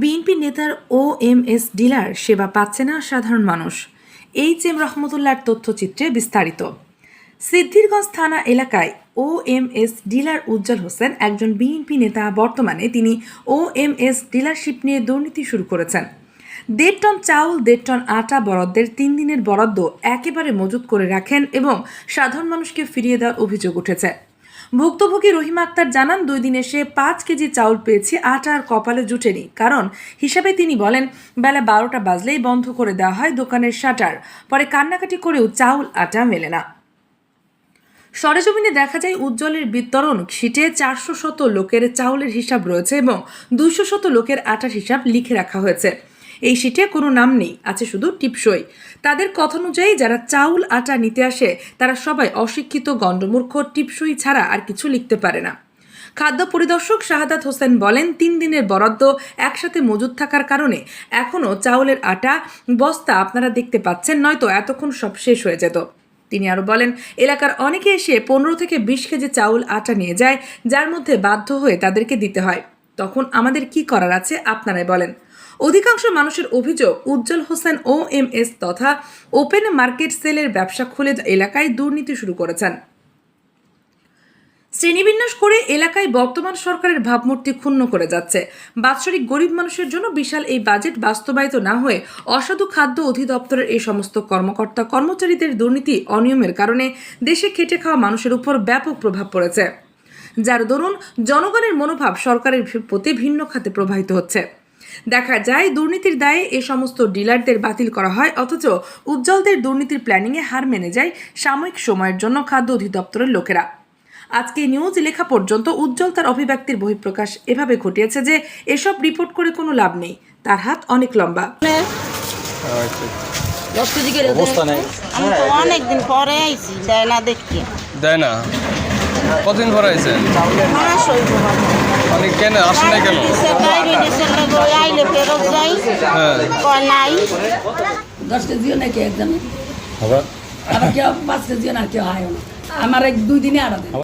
BNP নেতার ও M S dealer সেবা পাচ্ছে না সাধারণ মানুষ। এইচ এম রহমতুল্লার তথ্যচিত্রে বিস্তারিত। সিদ্ধিরগঞ্জ থানা এলাকায় O M S dealer Ujjal Hossain একজন বিএনপি নেতা বর্তমানে তিনি ও এম এস ডিলারশিপ নিয়ে দুর্নীতি শুরু করেছেন। দেড় টন চাউল, দেড় টন আটা বরাদ্দের তিন দিনের বরাদ্দ একেবারে মজুত করে রাখেন এবং সাধারণ মানুষকে ফিরিয়ে দেওয়ার অভিযোগ উঠেছে। ভুক্তভোগী রহিম আক্তার জানান, দুই দিনে সে পাঁচ কেজি চাউল পেয়েছে, আটা আর কপালে জুটেনি। কারণ হিসাবে তিনি বলেন, বেলা বারোটা বাজলেই বন্ধ করে দেওয়া হয় দোকানের শাটার। পরে কান্নাকাটি করেও চাউল, আটা মেলে না। সরেজমিনে দেখা যায়, উজ্জ্বলের বিতরণ শীটে চারশো শত লোকের চাউলের হিসাব রয়েছে এবং দুইশো শত লোকের আটার হিসাব লিখে রাখা হয়েছে। এই শীটে কোনো নাম নেই, আছে শুধু টিপসই। তাদের কথানুযায়ী যারা চাউল, আটা নিতে আসে, তারা সবাই অশিক্ষিত, গণ্ডমূর্খ, টিপসই ছাড়া আর কিছু লিখতে পারে না। খাদ্য পরিদর্শক শাহাদাত হোসেন বলেন, তিন দিনের বরাদ্দ একসাথে মজুদ থাকার কারণে এখনও চাউলের আটা বস্তা আপনারা দেখতে পাচ্ছেন, নয়তো এতক্ষণ সব শেষ হয়ে যেত। তিনি আরও বলেন, এলাকার অনেকে এসে পনেরো থেকে বিশ কেজি চাউল, আটা নিয়ে যায়, যার মধ্যে বাধ্য হয়ে তাদেরকে দিতে হয়। তখন আমাদের কি করার আছে, আপনারাই বলেন। অধিকাংশ মানুষের অভিযোগ, Ujjal Hossain O M S তথা ওপেন মার্কেট সেলের ব্যবসা খুলে এলাকায় দুর্নীতি শুরু করেছেন। শ্রেণীবিন্যাস করে এলাকায় বর্তমান সরকারের ভাবমূর্তি ক্ষুণ্ণ করে যাচ্ছে। বাৎসরিক গরিব মানুষের জন্য বিশাল এই বাজেট বাস্তবায়িত না হয়ে অসাধু খাদ্য অধিদপ্তরের এই সমস্ত কর্মকর্তা কর্মচারীদের দুর্নীতি অনিয়মের কারণে দেশে খেটে খাওয়া মানুষের উপর ব্যাপক প্রভাব পড়েছে। যার দরুন জনগণের মনোভাব সরকারের প্রতি ভিন্ন খাতে প্রবাহিত হচ্ছে। দেখা যায় দুর্নীতির দায়ে এ সমস্ত ডিলারদের বাতিল করা হয় অথচ উজ্জ্বলদের দুর্নীতির প্ল্যানিংয়ে হার মেনে যায় সাময়িক সময়ের জন্য খাদ্য অধিদপ্তরের লোকেরা। আজকে নিউজ লেখা পর্যন্ত উজ্জ্বল তার অভিব্যক্তির বহিঃপ্রকাশ এভাবে ঘটিয়েছে যে এসব রিপোর্ট করে কোনো লাভ নেই। তার হাত অনেক লম্বা। আমি তো অনেকদিন পরে আইছি দেয় না দেখি দেয় না। কতদিন পরে আইছেন? মাস হইব মানে কেন? আসে না কেন? দশ কেজিও নাকি একজন আবার? আবার কেউ পাঁচ কেজিও না কেউ হয় না। আমার এক দুই দিনে আড়া